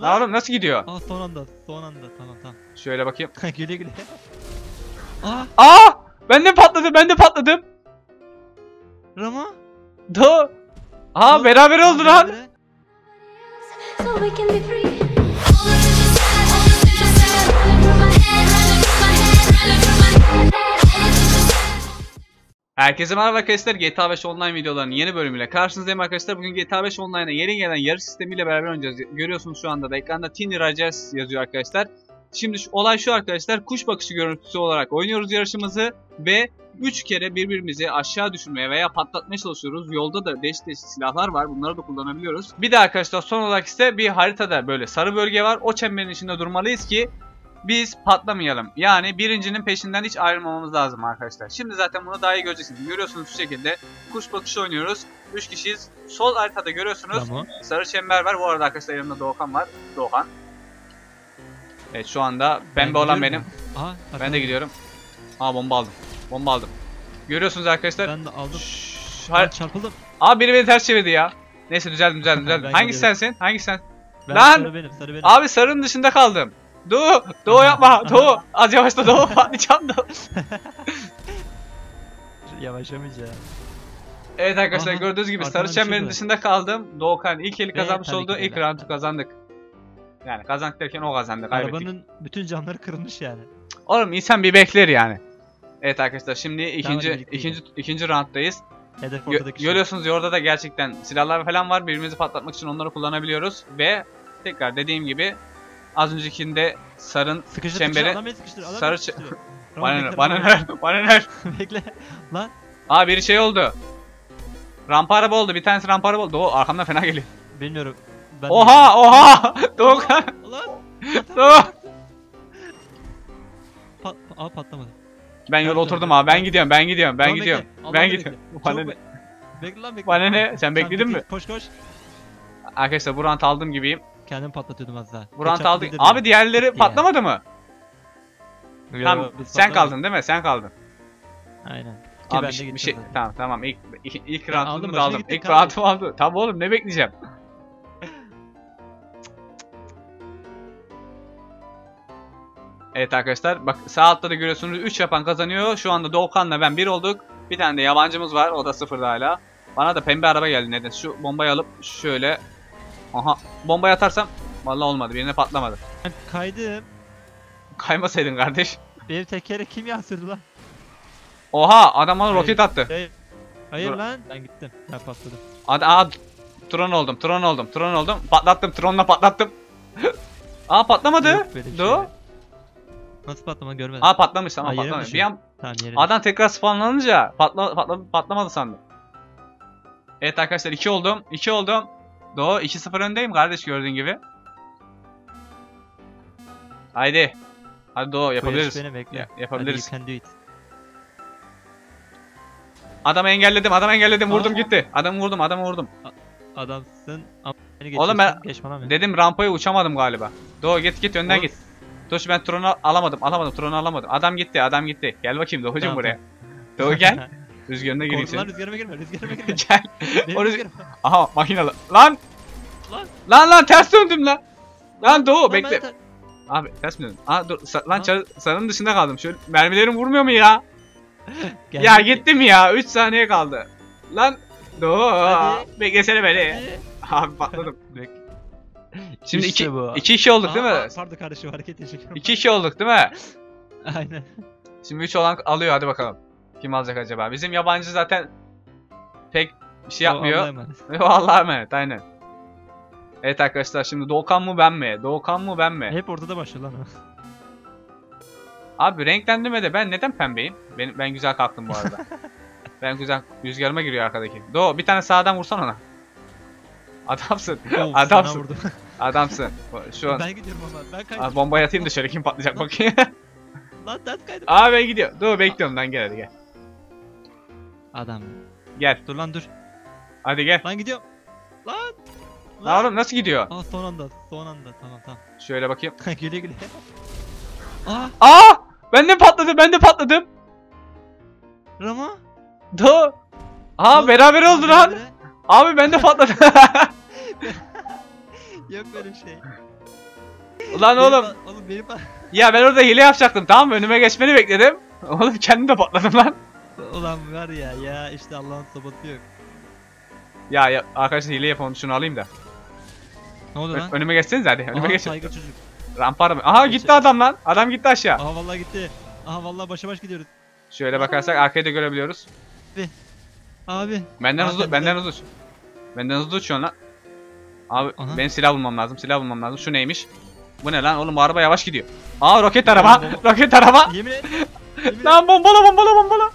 Lan oğlum nasıl gidiyor? Aa son anda son anda tamam tamam. Şöyle bakayım. güle güle. Aa Aa! Ben de patladım, ben de patladım. Rama. Do. Aa beraber oldu lan. Herkese merhaba arkadaşlar. GTA 5 Online videolarının yeni bölümüyle karşınızdayım arkadaşlar. Bugün GTA 5 Online'a yeni gelen yarış sistemiyle beraber oynayacağız. Görüyorsunuz şu anda da ekranda Tiny Rogers yazıyor arkadaşlar. Şimdi şu, olay şu arkadaşlar. Kuş bakışı görüntüsü olarak oynuyoruz yarışımızı ve 3 kere birbirimizi aşağı düşürmeye veya patlatmaya çalışıyoruz. Yolda da değişik değişik silahlar var. Bunları da kullanabiliyoruz. Bir de arkadaşlar son olarak ise bir haritada böyle sarı bölge var. O çemberin içinde durmalıyız ki biz patlamayalım. Yani birincinin peşinden hiç ayrılmamamız lazım arkadaşlar. Şimdi zaten bunu daha iyi göreceksiniz. Görüyorsunuz şu şekilde kuş bakışı oynuyoruz. 3 kişiyiz. Sol haritada görüyorsunuz. Tamam. Sarı çember var. Bu arada arkadaşlar yanımda Doğukan var. Doğukan. Evet şu anda pembe Ben olan benim. Aa Ben de gidiyorum. Aa bomba aldım. Bomba aldım. Görüyorsunuz arkadaşlar. Ben de aldım. Şşş, Ben çarpıldım. Aa biri beni ters çevirdi ya. Neyse düzeldim düzeldim düzeldim. Hangisi gidiyorum. sensin? Hangisi sen? Ben Lan! sarı benim sarı benim. Abi sarının dışında kaldım. Doğu, Doğu yapma. Doğu, az yavaşla Doğu. Patlayacağım Doğu. Yavaşamayacağım. Evet arkadaşlar Aha, gördüğünüz gibi sarı şey çemberin dışında kaldım. Doğukan ilk eli kazanmış oldu. İlk roundu kazandık. Yani kazandık derken o kazandı. Kaybettik. Arabanın bütün camları kırılmış yani. Oğlum insan bir bekler yani. Evet arkadaşlar şimdi ikinci birlikte ikinci ikinci rounddayız. Hedef Gö- ortadaki şey. görüyorsunuz orada da gerçekten silahlar falan var. Birbirimizi patlatmak için onları kullanabiliyoruz ve tekrar dediğim gibi az öncekinde sarın Sıkıştır çemberi- sıkıştır adam beni sıkıştır. Adam sarı çe- bana bekle, bana Rama ne bana ne Bekle. Lan. Aa biri şey oldu. Rampa araba oldu. Bir tanesi rampa araba oldu. O arkamdan fena geliyor. Bilmiyorum. Ben Oha oha. Doğukan. Lan. Doğu. Pat Aa patlamadı. Ben yola oturdum abi. Ben gidiyorum. Ben gidiyorum. Ben gidiyorum. Ben gidiyorum. Bana ne? be- Bekle lan bekle. Bana ne? Sen bekledin mi? Koş koş. Arkadaşlar bu rant aldığım gibiyim. Kendim patlatıyordum az daha. Bu rant Kaçak aldık. dedim Abi diğerleri Gitti ya. patlamadı mı? Yo, Tamam. Sen kaldın değil mi? Sen kaldın. Aynen. Ki Abi bir bir şey zaten. tamam tamam ilk ilk, ilk roundumu da aldım. İlk roundumu aldım. Tamam oğlum ne bekleyeceğim? Evet arkadaşlar bak sağ altta da görüyorsunuz 3 yapan kazanıyor. Şu anda Doğukan'la ben 1 olduk. Bir tane de yabancımız var. O da sıfırda hala. Bana da pembe araba geldi neden? Şu bombayı alıp şöyle Aha bombayı atarsam vallahi olmadı. Birine patlamadı. Ben kaydım. Kaymasaydın kardeş. Benim tekere kim yansırdı lan? Oha adam bana roket attı. Hayır. Hayır Dur. lan. Ben gittim. Ben patladım. Ad aa, Tron oldum, Tron oldum, Tron oldum. Patlattım, Tron'la patlattım. aa patlamadı. Bir şey. Do. Nasıl patlama görmedim. Aa patlamış tamam Aa, patlamış. Bir an Tamam adam tekrar spawnlanınca patla, patla, patlamadı sandım. Evet arkadaşlar 2 oldum. 2 oldum. Do 2-0 öndeyim kardeş gördüğün gibi. Haydi. Hadi Do Bu yapabiliriz. Beni bekle. Ya- yapabiliriz. Hadi. Adamı engelledim, adamı engelledim. Vurdum Aa. gitti. Adamı vurdum, adamı vurdum. Adamsın. Ama beni Oğlum ben-? Dedim rampaya uçamadım galiba. Do git git önden Oğlum, git. Dur ben Tron'u alamadım. Alamadım. Tron'u alamadım. Adam gitti. Adam gitti. Gel bakayım Doğucuğum Tamam, buraya. Doğu gel. Rüzgarına gireyim Korkma lan senin. rüzgarıma girme rüzgarıma girme. gel. Benim O rüz- rüzgarıma. Aha makinalı. Lan. Lan. Lan lan ters döndüm lan. Lan Doğu Lan bekle. Abi ters mi döndüm? Aa dur. Sa- lan Lan. çar- sarının dışında kaldım. Şöyle mermilerim vurmuyor mu ya? Ya bakayım. gittim ya. 3 saniye kaldı. Lan. Doğu. Hadi. Beklesene beni. Hadi. Abi patladım. Bek. Şimdi İşte 2 bu. 2 2 olduk değil Aa, mi? aa, Pardon kardeşim hareket teşekkür 2 2 olduk değil mi? Aynen. Şimdi 3 olan alıyor hadi bakalım. Kim alacak acaba? Bizim yabancı zaten pek bir şey yapmıyor. Vallahi emanet aynen. Evet arkadaşlar şimdi Doğukan mı ben mi? Doğukan mı ben mi? Hep ortada başlıyor lan. Abi renklendirmede ben neden pembeyim? Ben, ben güzel kalktım bu arada. ben güzel rüzgarıma giriyor arkadaki. Doğu bir tane sağdan vursan ona. Adamsın. Of, Adamsın. Adamsın. Şu an ben gidiyorum ama ben kaydım. Aa, bombayı atayım dışarı kim patlayacak bakayım. Lan ben kaydım. Aa ben gidiyorum. Doğu bekliyorum lan gel hadi gel. Adam. Gel. Dur lan dur. Hadi gel. Lan gidiyorum. Lan. Lan oğlum nasıl gidiyor? Aa son anda son anda tamam tamam. Şöyle bakayım. güle güle. Aa Aa! Ben de patladım, ben de patladım. Rama. Do. Aa Lan, beraber oldu lan. Abi ben de patladım. Yok böyle şey. Ulan oğlum Benim, oğlum benim ya ben orada hile yapacaktım tamam mı? Önüme geçmeni bekledim. Oğlum kendim de patladım lan. Ulan var ya ya işte Allah'ın sabotu yok. Ya, ya arkadaşlar hile yapalım şunu alayım da. Ne oldu Ö- lan? önüme geçseniz hadi. Önüme Aha, geçin. saygı çocuk. Rampar mı? Aha gitti adam lan. Adam gitti aşağı. Aha vallahi gitti. Aha vallahi başa baş gidiyoruz. Şöyle bakarsak arkayı da görebiliyoruz. Abi. Benden Aa, hızlı, sen benden hızlı uç. Benden hızlı uçuyorsun lan. Abi Aha. benim silah bulmam lazım, silah bulmam lazım. Şu neymiş? Bu ne lan? Oğlum bu araba yavaş gidiyor. Aa roket araba, Bomba. roket araba. Yemin et. Yemin et. Lan bombala bombala bombala.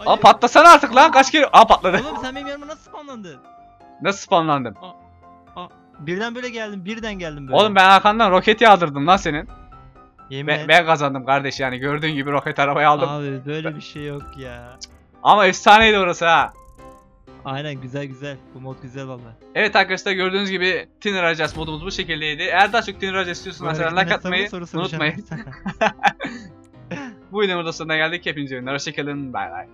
Aa Hayır. patlasana artık lan kaç kere. Aa patladı. Oğlum sen benim yanıma nasıl spawnlandın? Nasıl spamlandım? Birden böyle geldim, birden geldim böyle. Oğlum ben arkandan roket yağdırdım lan senin. Yemin Ben, et. ben kazandım kardeş yani gördüğün gibi roket arabayı aldım. Abi böyle bir şey yok ya. Ama efsaneydi orası ha. Aynen güzel güzel. Bu mod güzel valla. Evet arkadaşlar gördüğünüz gibi Tiner Rogers modumuz bu şekildeydi. Eğer daha çok Tiner Rogers istiyorsanız aşağıdan like atmayı unutmayın. Bu videonun da sonuna geldik. Hepinize oyunlar. Hoşçakalın. Bay bay.